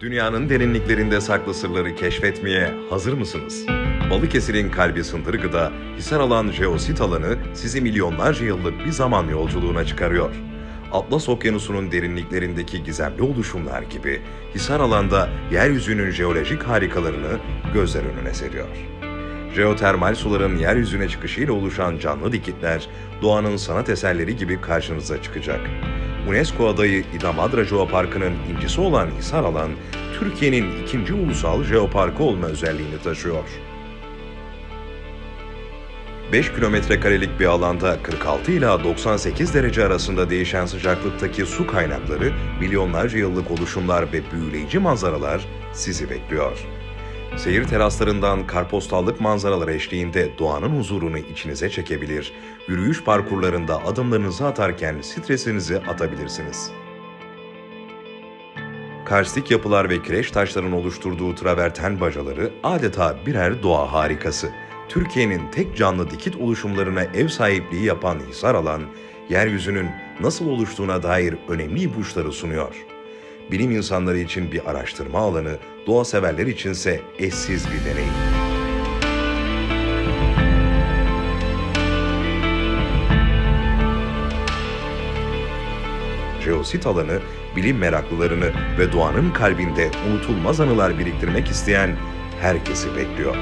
Dünyanın derinliklerinde saklı sırları keşfetmeye hazır mısınız? Balıkesir'in kalbi Sındırgı'da Hisar alan jeosit alanı sizi milyonlarca yıllık bir zaman yolculuğuna çıkarıyor. Atlas Okyanusu'nun derinliklerindeki gizemli oluşumlar gibi Hisar alanda yeryüzünün jeolojik harikalarını gözler önüne seriyor. Jeotermal suların yeryüzüne çıkışıyla oluşan canlı dikitler doğanın sanat eserleri gibi karşınıza çıkacak. UNESCO adayı İdamadra Jeoparkı'nın incisi olan Hisar alan, Türkiye'nin ikinci ulusal jeoparkı olma özelliğini taşıyor. 5 kilometre karelik bir alanda 46 ila 98 derece arasında değişen sıcaklıktaki su kaynakları, milyonlarca yıllık oluşumlar ve büyüleyici manzaralar sizi bekliyor. Seyir teraslarından karpostallık manzaralar eşliğinde doğanın huzurunu içinize çekebilir, yürüyüş parkurlarında adımlarınızı atarken stresinizi atabilirsiniz. Karstik yapılar ve kireç taşların oluşturduğu traverten bacaları adeta birer doğa harikası. Türkiye'nin tek canlı dikit oluşumlarına ev sahipliği yapan Hisar alan, yeryüzünün nasıl oluştuğuna dair önemli ipuçları sunuyor. Bilim insanları için bir araştırma alanı, doğa severler içinse eşsiz bir deneyim. Jeosit alanı, bilim meraklılarını ve doğanın kalbinde unutulmaz anılar biriktirmek isteyen herkesi bekliyor.